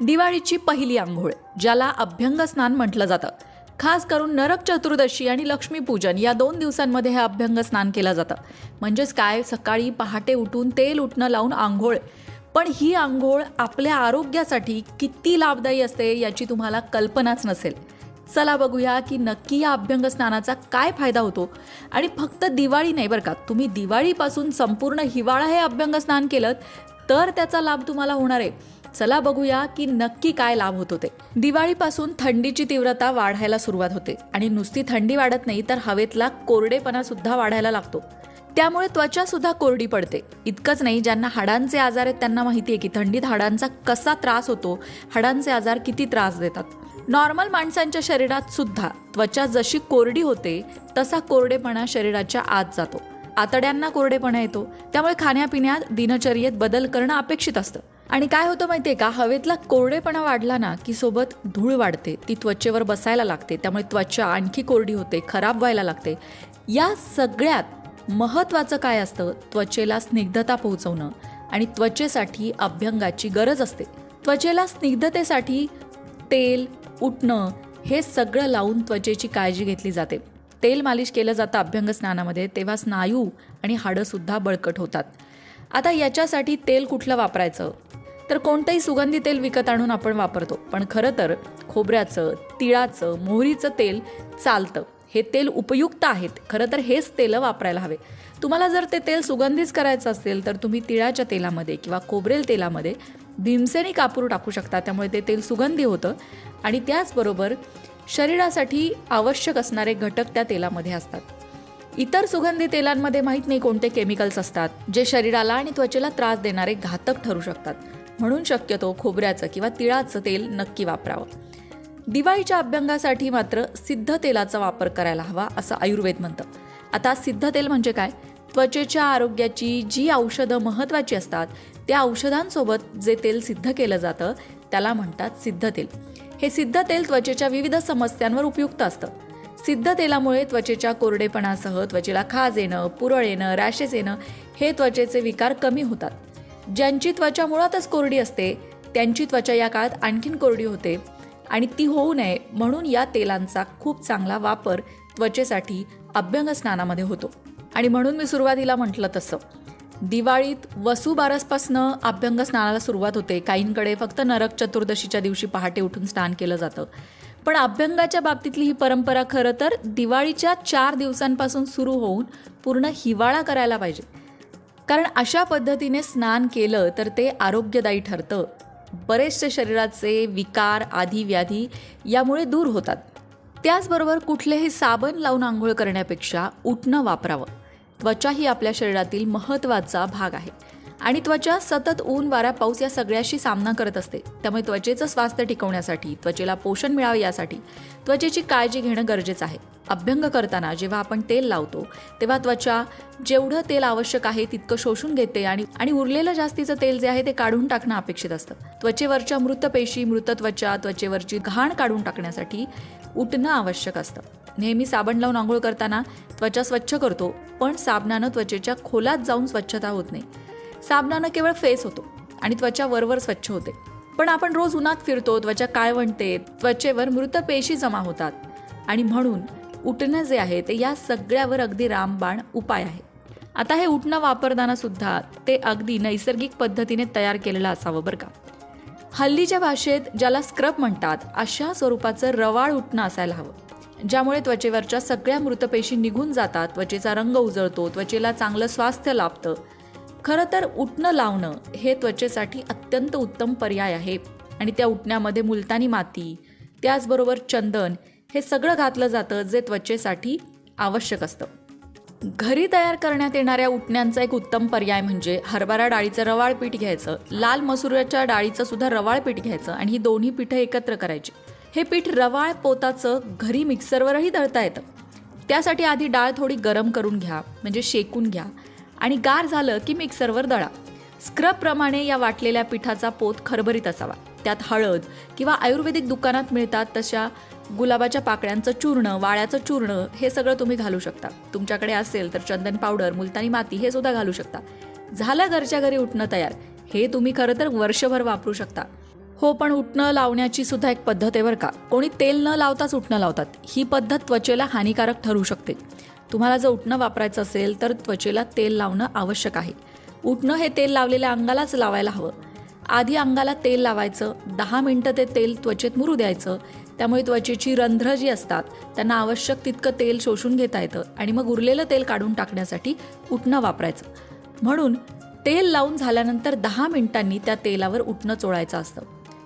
दिवाळीची पहिली आंघोळ ज्याला अभ्यंग स्नान म्हटलं जातं. खास करून नरक चतुर्दशी आणि लक्ष्मीपूजन या दोन दिवसांमध्ये हे अभ्यंग स्नान केलं जातं. म्हणजेच काय सकाळी पहाटे उठून तेल उठणं लावून आंघोळ. पण ही आंघोळ आपल्या आरोग्यासाठी किती लाभदायी असते याची तुम्हाला कल्पनाच नसेल. चला बघूया की नक्की या अभ्यंग स्नानाचा काय फायदा होतो. आणि फक्त दिवाळी नाही बरं का तुम्ही दिवाळीपासून संपूर्ण हिवाळा हे अभ्यंग स्नान केलं तर त्याचा लाभ तुम्हाला होणार आहे. चला बघूया की नक्की काय लाभ होत होते. दिवाळीपासून थंडीची तीव्रता वाढायला सुरुवात होते आणि नुसती थंडी वाढत नाही तर हवेतला कोरडेपणा सुद्धा वाढायला लागतो. त्यामुळे त्वचा सुद्धा कोरडी पडते. इतकंच नाही ज्यांना हाडांचे आजार आहेत त्यांना माहिती आहे की थंडीत हाडांचा कसा त्रास होतो हाडांचे आजार किती त्रास देतात. नॉर्मल माणसांच्या शरीरात सुद्धा त्वचा जशी कोरडी होते तसा कोरडेपणा शरीराच्या आत जातो. आतड्यांना कोरडेपणा येतो. त्यामुळे खाण्यापिण्यात दिनचर्येत बदल करणं अपेक्षित असतं. आणि काय होतं माहितीये का? हवेतला कोरडेपणा वाढला ना की सोबत धूळ वाढते. ती त्वचेवर बसायला लागते. त्यामुळे त्वचा आणखी कोरडी होते खराब व्हायला लागते. या सगळ्यात महत्त्वाचं काय असतं? त्वचेला स्निग्धता पोहोचवणं. आणि त्वचेसाठी अभ्यंगाची गरज असते. त्वचेला स्निग्धतेसाठी तेल उठणं हे सगळं लावून त्वचेची काळजी घेतली जाते. तेल मालिश केलं जातं अभ्यंग स्नानामध्ये तेव्हा स्नायू आणि हाडंसुद्धा बळकट होतात. आता याच्यासाठी तेल कुठलं वापरायचं? तर कोणतंही सुगंधी तेल विकत आणून आपण वापरतो. पण खरं तर खोबऱ्याचं तिळाचं मोहरीचं तेल चालतं. हे तेल उपयुक्त आहेत. खरं तर हेच तेलं वापरायला हवे. तुम्हाला जर ते तेल सुगंधीच करायचं असेल तर तुम्ही तिळाच्या तेलामध्ये किंवा खोबरेल तेलामध्ये भीमसेनी कापूर टाकू शकता. त्यामुळे ते तेल सुगंधी होतं. आणि त्याचबरोबर शरीरासाठी आवश्यक असणारे घटक त्या तेलामध्ये असतात. इतर सुगंधी तेलांमध्ये माहीत नाही कोणते केमिकल्स असतात जे शरीराला आणि त्वचेला त्रास देणारे घातक ठरू शकतात. म्हणून शक्यतो खोबऱ्याचं किंवा तिळाचं तेल नक्की वापरावं. दिवाळीच्या अभ्यंगासाठी मात्र सिद्ध तेलाचा वापर करायला हवा असं आयुर्वेद म्हणतं. आता सिद्ध तेल म्हणजे काय? त्वचेच्या आरोग्याची जी औषधं महत्त्वाची असतात त्या औषधांसोबत जे तेल सिद्ध केलं जातं त्याला म्हणतात सिद्ध तेल. हे सिद्ध तेल त्वचेच्या विविध समस्यांवर उपयुक्त असतं. सिद्ध तेलामुळे त्वचेच्या कोरडेपणासह त्वचेला खाज येणं पुरळ येणं रॅशेस येणं हे त्वचेचे विकार कमी होतात. ज्यांची त्वचा मुळातच कोरडी असते त्यांची त्वचा या काळात आणखीन कोरडी होते. आणि ती होऊ नये म्हणून या तेलांचा खूप चांगला वापर त्वचेसाठी अभ्यंग स्नानामध्ये होतो. आणि म्हणून मी सुरुवातीला म्हटलं तसं. दिवाळीत वसुबारसपासनं अभ्यंग स्नानाला सुरुवात होते. काहींकडे फक्त नरक चतुर्दशीच्या दिवशी पहाटे उठून स्नान केलं जातं. पण अभ्यंगाच्या बाबतीतली ही परंपरा खरं तर दिवाळीच्या चार दिवसांपासून सुरू होऊन पूर्ण हिवाळा करायला पाहिजे. कारण अशा पद्धतीने स्नान केलं तर ते आरोग्यदायी ठरतं. बरेचसे शरीराचे विकार आधी व्याधी यामुळे दूर होतात. त्याचबरोबर कुठलेही साबण लावून आंघोळ करण्यापेक्षा उठणं वापरावं. त्वचा ही आपल्या शरीरातील महत्त्वाचा भाग आहे. आणि त्वचा सतत ऊन वारा पाऊस या सगळ्याशी सामना करत असते. त्यामुळे त्वचेचं स्वास्थ्य टिकवण्यासाठी त्वचेला पोषण मिळावे यासाठी त्वचेची काळजी घेणं गरजेचं आहे. अभ्यंग करताना जेव्हा आपण तेल लावतो तेव्हा त्वचा जेवढं तेल आवश्यक आहे तितकं शोषून घेते आणि आणि उरलेलं जास्तीचं तेल जे आहे ते काढून टाकणं अपेक्षित असतं. त्वचेवरच्या मृत पेशी मृत त्वचा त्वचेवरची घाण काढून टाकण्यासाठी उठणं आवश्यक असतं. नेहमी साबण लावून आंघोळ करताना त्वचा स्वच्छ करतो पण साबणानं त्वचेच्या खोलात जाऊन स्वच्छता होत नाही. साबणानं केवळ फेस होतो आणि त्वचा वरवर स्वच्छ होते. पण आपण रोज उन्हात फिरतो त्वचा काय म्हणते त्वचेवर मृत पेशी जमा होतात. आणि म्हणून उठणं जे आहे ते या सगळ्यावर अगदी रामबाण उपाय आहे. आता हे उठणं वापरताना सुद्धा ते अगदी नैसर्गिक पद्धतीने तयार केलेलं असावं बरं का. हल्लीच्या भाषेत ज्याला स्क्रब म्हणतात अशा स्वरूपाचं रवाळ उठणं असायला हवं. ज्यामुळे त्वचेवरच्या सगळ्या मृतपेशी निघून जातात त्वचेचा रंग उजळतो त्वचेला चांगलं स्वास्थ्य लाभतं खरं तर उठणं लावणं हे त्वचेसाठी अत्यंत उत्तम पर्याय आहे. आणि त्या उठण्यामध्ये मुलतानी माती त्याचबरोबर चंदन हे सगळं घातलं जातं जे त्वचेसाठी आवश्यक असतं. घरी तयार करण्यात येणाऱ्या उठण्यांचा एक उत्तम पर्याय म्हणजे हरभरा डाळीचं रवाळ पीठ घ्यायचं लाल मसुराच्या डाळीचं सुद्धा रवाळ पीठ घ्यायचं आणि ही दोन्ही पीठं एकत्र करायची. हे पीठ रवाळ पोताचं घरी मिक्सरवरही दळता येतं. त्यासाठी आधी डाळ थोडी गरम करून घ्या म्हणजे शेकून घ्या. आणि गार झालं की मिक्सरवर दळा. स्क्रबप्रमाणे या वाटलेल्या पिठाचा पोत खरभरीत असावा. त्यात हळद किंवा आयुर्वेदिक दुकानात मिळतात तशा गुलाबाच्या पाकळ्यांचं चूर्ण वाळ्याचं चूर्ण हे सगळं तुम्ही घालू शकता. तुमच्याकडे असेल तर चंदन पावडर मुलतानी माती हे सुद्धा घालू शकता. झालं घरच्या घरी उठणं तयार. हे तुम्ही खरं तर वर्षभर वापरू शकता. हो पण उठणं लावण्याची सुद्धा एक पद्धत आहे बरं का? कोणी तेल न लावताच उठणं लावतात. ही पद्धत त्वचेला हानिकारक ठरू शकते. तुम्हाला जर उठणं वापरायचं असेल तर त्वचेला तेल लावणं आवश्यक आहे. उठणं हे तेल लावलेल्या अंगालाच लावायला हवं. आधी अंगाला तेल लावायचं दहा मिनटं ते तेल त्वचेत मुरू द्यायचं त्यामुळे त्वचेची रंध्र जी असतात त्यांना आवश्यक तितकं तेल शोषून घेता येतं आणि मग उरलेलं तेल काढून टाकण्यासाठी उठणं वापरायचं. म्हणून तेल लावून झाल्यानंतर दहा मिनिटांनी त्या तेलावर उठणं चोळायचं असतं.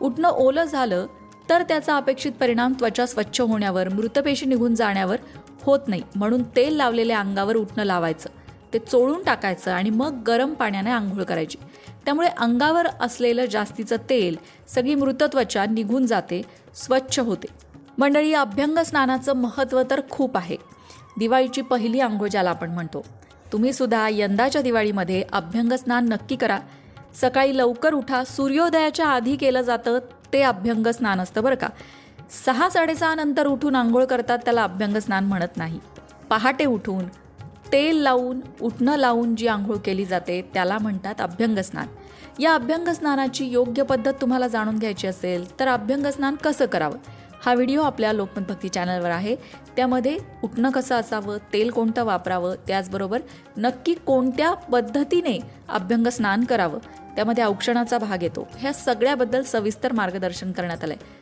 उठणं ओलं झालं तर त्याचा अपेक्षित परिणाम त्वचा स्वच्छ होण्यावर मृतपेशी निघून जाण्यावर होत नाही. म्हणून तेल लावलेल्या अंगावर उठणं लावायचं. ते चोळून टाकायचं आणि मग गरम पाण्याने आंघोळ करायची. त्यामुळे अंगावर असलेलं जास्तीचं तेल सगळी मृत त्वचा निघून जाते स्वच्छ होते. मंडळी अभ्यंग स्नानाचं महत्त्व तर खूप आहे. दिवाळीची पहिली आंघोळ ज्याला आपण म्हणतो. तुम्ही सुद्धा यंदाच्या दिवाळीमध्ये अभ्यंग स्नान नक्की करा. सकाळी लवकर उठा. सूर्योदयाच्या आधी केलं जातं ते अभ्यंग स्नान असतं बरं का. सहा साडेसहा नंतर उठून आंघोळ करतात त्याला अभ्यंग स्नान म्हणत नाही. पहाटे उठून तेल लावून उठणं लावून जी आंघोळ केली जाते त्याला म्हणतात अभ्यंग स्नान या अभ्यंग स्नानाची योग्य पद्धत तुम्हाला जाणून घ्यायची असेल तर अभ्यंग स्नान कसं करावं? हा व्हिडिओ आपल्या लोकमत भक्ती चॅनलवर आहे. त्यामध्ये उठणं कसं असावं तेल कोणतं वापरावं त्याचबरोबर नक्की कोणत्या पद्धतीने अभ्यंग स्नान करावं त्यामध्ये औक्षणाचा भाग येतो. ह्या सगळ्याबद्दल सविस्तर मार्गदर्शन करण्यात आलं आहे